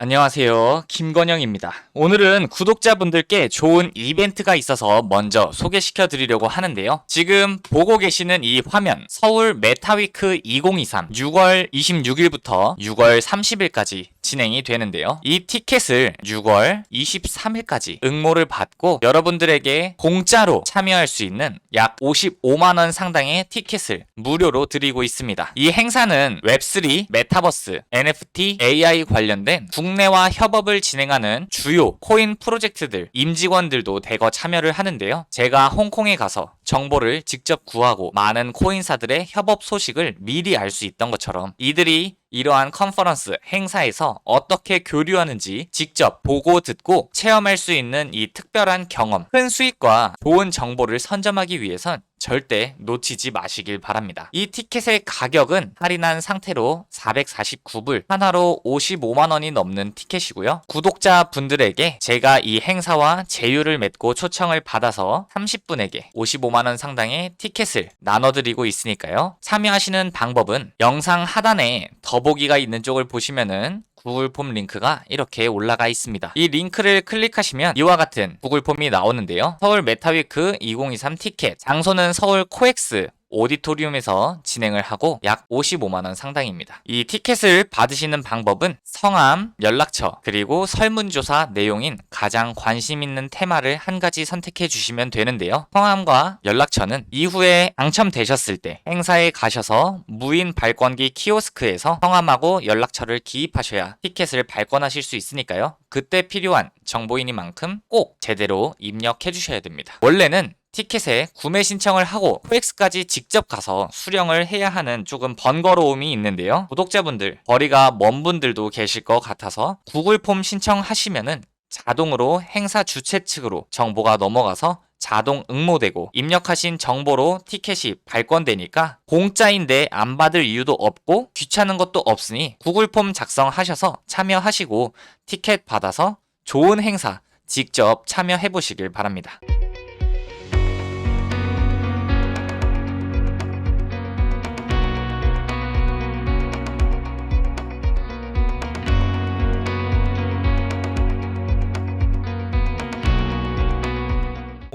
안녕하세요. 김건영입니다. 오늘은 구독자분들께 좋은 이벤트가 있어서 먼저 소개시켜 드리려고 하는데요. 지금 보고 계시는 이 화면, 서울 메타위크 2023 6월 26일부터 6월 30일까지 진행이 되는데요. 이 티켓을 6월 23일까지 응모를 받고 여러분들에게 공짜로 참여할 수 있는 약 55만원 상당의 티켓을 무료로 드리고 있습니다. 이 행사는 웹3, 메타버스, NFT, AI 관련된 국 내와 협업을 진행하는 주요 코인 프로젝트들, 임직원들도 대거 참여를 하는데요. 제가 홍콩에 가서 정보를 직접 구하고 많은 코인사들의 협업 소식을 미리 알 수 있던 것처럼 이들이 이러한 컨퍼런스 행사에서 어떻게 교류하는지 직접 보고 듣고 체험할 수 있는 이 특별한 경험, 큰 수익과 좋은 정보를 선점하기 위해선 절대 놓치지 마시길 바랍니다. 이 티켓의 가격은 할인한 상태로 449불, 하나로 55만 원이 넘는 티켓이고요. 구독자 분들에게 제가 이 행사와 제휴를 맺고 초청을 받아서 30분에게 55만 원 상당의 티켓을 나눠드리고 있으니까요. 참여하시는 방법은 영상 하단에 더보기가 있는 쪽을 보시면은 구글 폼 링크가 이렇게 올라가 있습니다. 이 링크를 클릭하시면 이와 같은 구글 폼이 나오는데요. 서울 메타위크 2023 티켓 장소는 서울 코엑스 오디토리움에서 진행을 하고 약 55만원 상당입니다. 이 티켓을 받으시는 방법은 성함, 연락처, 그리고 설문조사 내용인 가장 관심 있는 테마를 한 가지 선택해 주시면 되는데요. 성함과 연락처는 이후에 당첨되셨을 때 행사에 가셔서 무인 발권기 키오스크에서 성함하고 연락처를 기입하셔야 티켓을 발권하실 수 있으니까요. 그때 필요한 정보이니만큼 꼭 제대로 입력해 주셔야 됩니다. 원래는 티켓에 구매 신청을 하고 코엑스까지 직접 가서 수령을 해야 하는 조금 번거로움이 있는데요. 구독자분들, 거리가 먼 분들도 계실 것 같아서 구글 폼 신청하시면은 자동으로 행사 주최 측으로 정보가 넘어가서 자동 응모되고 입력하신 정보로 티켓이 발권되니까 공짜인데 안 받을 이유도 없고 귀찮은 것도 없으니 구글 폼 작성하셔서 참여하시고 티켓 받아서 좋은 행사 직접 참여해 보시길 바랍니다.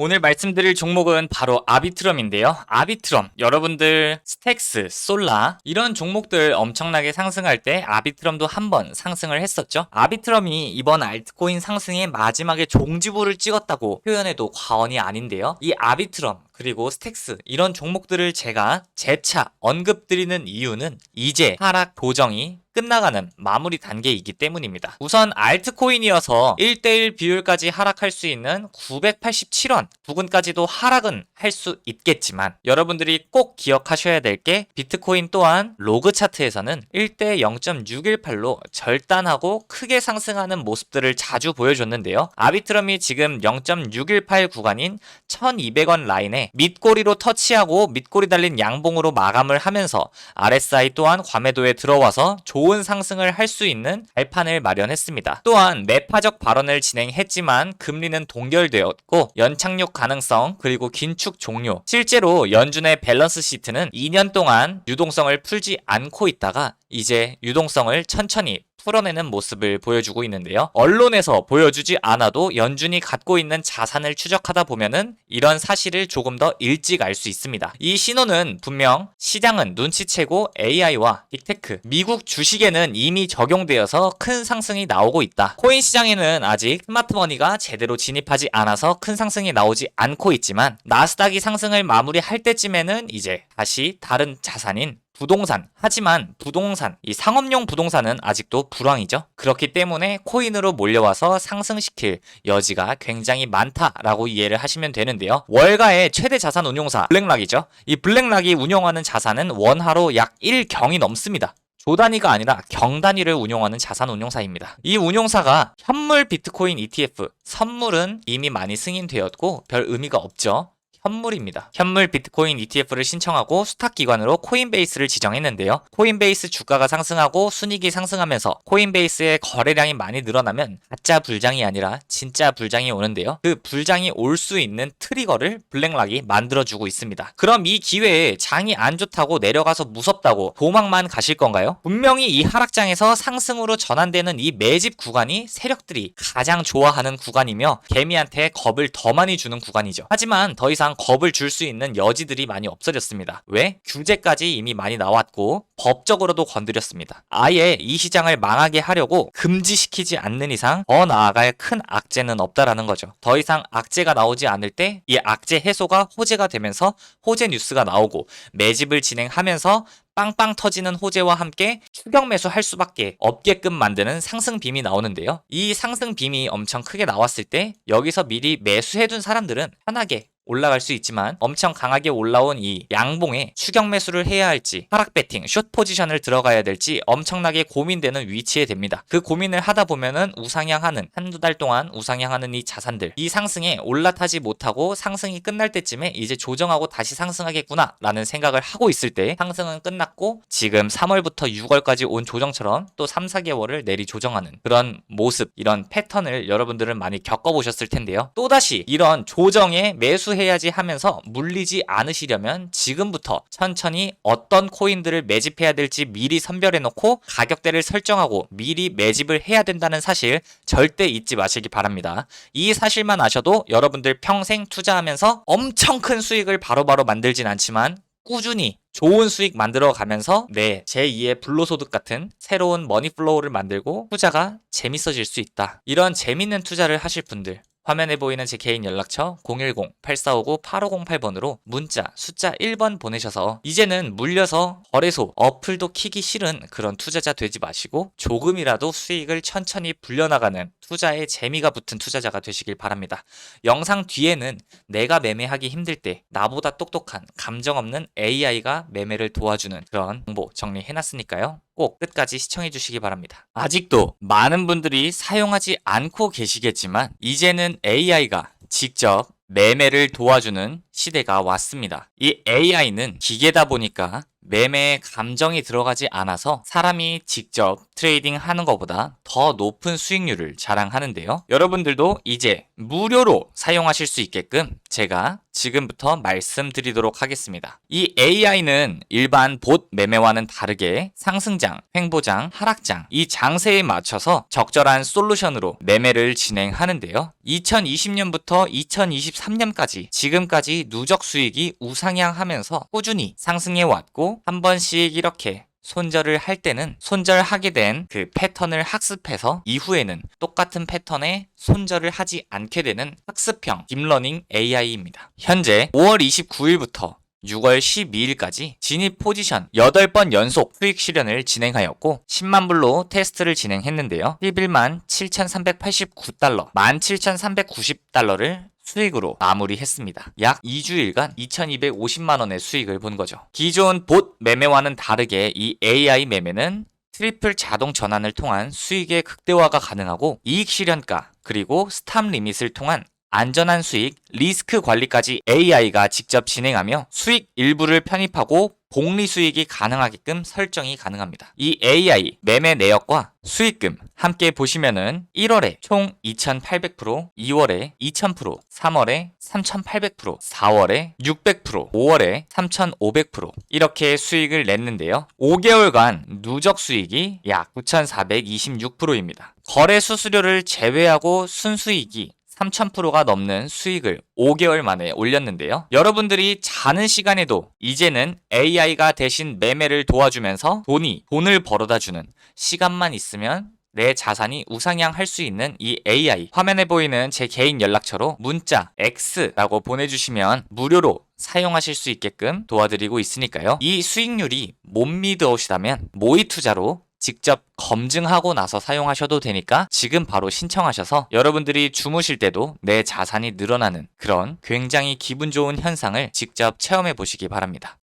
오늘 말씀드릴 종목은 바로 아비트럼인데요. 아비트럼 여러분들 스택스, 솔라 이런 종목들 엄청나게 상승할 때 아비트럼도 한번 상승을 했었죠. 아비트럼이 이번 알트코인 상승의 마지막에 종지부를 찍었다고 표현해도 과언이 아닌데요. 이 아비트럼 그리고 스택스 이런 종목들을 제가 재차 언급드리는 이유는 이제 하락 보정이 끝나가는 마무리 단계이기 때문입니다. 우선 알트코인이어서 1대1 비율까지 하락할 수 있는 987원 부근까지도 하락은 할 수 있겠지만 여러분들이 꼭 기억하셔야 될 게 비트코인 또한 로그 차트에서는 1대 0.618로 절단하고 크게 상승하는 모습들을 자주 보여줬는데요. 아비트럼이 지금 0.618 구간인 1200원 라인 에 밑꼬리로 터치하고 밑꼬리 달린 양봉으로 마감을 하면서 RSI 또한 과매도에 들어와서 좋은 상승을 할 수 있는 발판을 마련했습니다. 또한 매파적 발언을 진행했지만 금리는 동결되었고 연착륙 가능성 그리고 긴축 종료 실제로 연준의 밸런스 시트는 2년 동안 유동성을 풀지 않고 있다가 이제 유동성을 천천히 풀어내는 모습을 보여주고 있는데요. 언론에서 보여주지 않아도 연준이 갖고 있는 자산을 추적하다 보면은 이런 사실을 조금 더 일찍 알 수 있습니다. 이 신호는 분명 시장은 눈치채고 AI와 빅테크, 미국 주식에는 이미 적용되어서 큰 상승이 나오고 있다. 코인 시장에는 아직 스마트머니가 제대로 진입하지 않아서 큰 상승이 나오지 않고 있지만 나스닥이 상승을 마무리할 때쯤에는 이제 다시 다른 자산인 부동산. 하지만 부동산, 이 상업용 부동산은 아직도 불황이죠. 그렇기 때문에 코인으로 몰려와서 상승시킬 여지가 굉장히 많다라고 이해를 하시면 되는데요. 월가의 최대 자산 운용사 블랙락이죠. 이 블랙락이 운영하는 자산은 원화로 약 1경이 넘습니다. 조 단위가 아니라 경 단위를 운용하는 자산 운용사입니다. 이 운용사가 현물 비트코인 ETF, 선물은 이미 많이 승인되었고 별 의미가 없죠. 현물입니다. 현물 비트코인 ETF를 신청하고 수탁 기관으로 코인베이스를 지정했는데요. 코인베이스 주가가 상승하고 순이익이 상승하면서 코인베이스의 거래량이 많이 늘어나면 가짜 불장이 아니라 진짜 불장이 오는데요. 그 불장이 올 수 있는 트리거를 블랙락이 만들어주고 있습니다. 그럼 이 기회에 장이 안 좋다고 내려가서 무섭다고 도망만 가실 건가요? 분명히 이 하락장에서 상승으로 전환되는 이 매집 구간이 세력들이 가장 좋아하는 구간이며 개미한테 겁을 더 많이 주는 구간이죠. 하지만 더 이상 겁을 줄 수 있는 여지들이 많이 없어졌습니다. 왜? 규제까지 이미 많이 나왔고 법적으로도 건드렸습니다. 아예 이 시장을 망하게 하려고 금지시키지 않는 이상 더 나아갈 큰 악재는 없다라는 거죠. 더 이상 악재가 나오지 않을 때 이 악재 해소가 호재가 되면서 호재 뉴스가 나오고 매집을 진행하면서 빵빵 터지는 호재와 함께 추격 매수할 수밖에 없게끔 만드는 상승 빔이 나오는데요. 이 상승 빔이 엄청 크게 나왔을 때 여기서 미리 매수해둔 사람들은 편하게 올라갈 수 있지만 엄청 강하게 올라온 이 양봉에 추격 매수를 해야 할지 하락 배팅, 숏 포지션을 들어가야 될지 엄청나게 고민되는 위치에 됩니다. 그 고민을 하다 보면은 우상향하는 한두 달 동안 우상향하는 이 자산들 이 상승에 올라타지 못하고 상승이 끝날 때쯤에 이제 조정하고 다시 상승하겠구나 라는 생각을 하고 있을 때 상승은 끝났고 지금 3월부터 6월까지 온 조정처럼 또 3, 4개월을 내리 조정하는 그런 모습 이런 패턴을 여러분들은 많이 겪어보셨을 텐데요. 또다시 이런 조정에 매수 해야지 하면서 물리지 않으시려면 지금부터 천천히 어떤 코인들을 매집해야 될지 미리 선별해 놓고 가격대를 설정하고 미리 매집을 해야 된다는 사실 절대 잊지 마시기 바랍니다. 이 사실만 아셔도 여러분들 평생 투자하면서 엄청 큰 수익을 바로바로 만들진 않지만 꾸준히 좋은 수익 만들어 가면서 내 제2의 불로소득 같은 새로운 머니플로우를 만들고 투자가 재밌어질 수 있다. 이런 재밌는 투자를 하실 분들 화면에 보이는 제 개인 연락처 010-8459-8508번으로 문자 숫자 1번 보내셔서 이제는 물려서 거래소 어플도 키기 싫은 그런 투자자 되지 마시고 조금이라도 수익을 천천히 불려나가는 투자에 재미가 붙은 투자자가 되시길 바랍니다. 영상 뒤에는 내가 매매하기 힘들 때 나보다 똑똑한 감정 없는 AI가 매매를 도와주는 그런 정보 정리해놨으니까요. 꼭 끝까지 시청해 주시기 바랍니다. 아직도 많은 분들이 사용하지 않고 계시겠지만 이제는 AI가 직접 매매를 도와주는 시대가 왔습니다. 이 AI는 기계다 보니까 매매에 감정이 들어가지 않아서 사람이 직접 트레이딩 하는 것보다 더 높은 수익률을 자랑하는데요. 여러분들도 이제 무료로 사용하실 수 있게끔 제가 지금부터 말씀드리도록 하겠습니다. 이 AI는 일반 봇 매매와는 다르게 상승장, 횡보장, 하락장 이 장세에 맞춰서 적절한 솔루션으로 매매를 진행하는데요. 2020년부터 2023년까지 지금까지 누적 수익이 우상향하면서 꾸준히 상승해 왔고 한 번씩 이렇게 손절을 할 때는 손절하게 된 그 패턴을 학습해서 이후에는 똑같은 패턴에 손절을 하지 않게 되는 학습형 딥러닝 AI입니다. 현재 5월 29일부터 6월 12일까지 진입 포지션 8번 연속 수익 실현을 진행하였고 10만 불로 테스트를 진행했는데요. 11만 7,389달러, 17,390달러를 수익으로 마무리했습니다. 약 2주일간 2,250만 원의 수익을 본 거죠. 기존 봇 매매와는 다르게 이 AI 매매는 트리플 자동 전환을 통한 수익의 극대화가 가능하고 이익 실현가 그리고 스탑 리밋을 통한 안전한 수익, 리스크 관리까지 AI가 직접 진행하며 수익 일부를 편입하고 복리 수익이 가능하게끔 설정이 가능합니다. 이 AI 매매 내역과 수익금 함께 보시면은 1월에 총 2800%, 2월에 2000%, 3월에 3800%, 4월에 600%, 5월에 3500% 이렇게 수익을 냈는데요. 5개월간 누적 수익이 약 9426%입니다. 거래 수수료를 제외하고 순수익이 3000%가 넘는 수익을 5개월 만에 올렸는데요. 여러분들이 자는 시간에도 이제는 AI가 대신 매매를 도와주면서 돈이 돈을 벌어다 주는 시간만 있으면 내 자산이 우상향할 수 있는 이 AI 화면에 보이는 제 개인 연락처로 문자 X라고 보내주시면 무료로 사용하실 수 있게끔 도와드리고 있으니까요. 이 수익률이 못 믿으시다면 모의 투자로 직접 검증하고 나서 사용하셔도 되니까 지금 바로 신청하셔서 여러분들이 주무실 때도 내 자산이 늘어나는 그런 굉장히 기분 좋은 현상을 직접 체험해 보시기 바랍니다.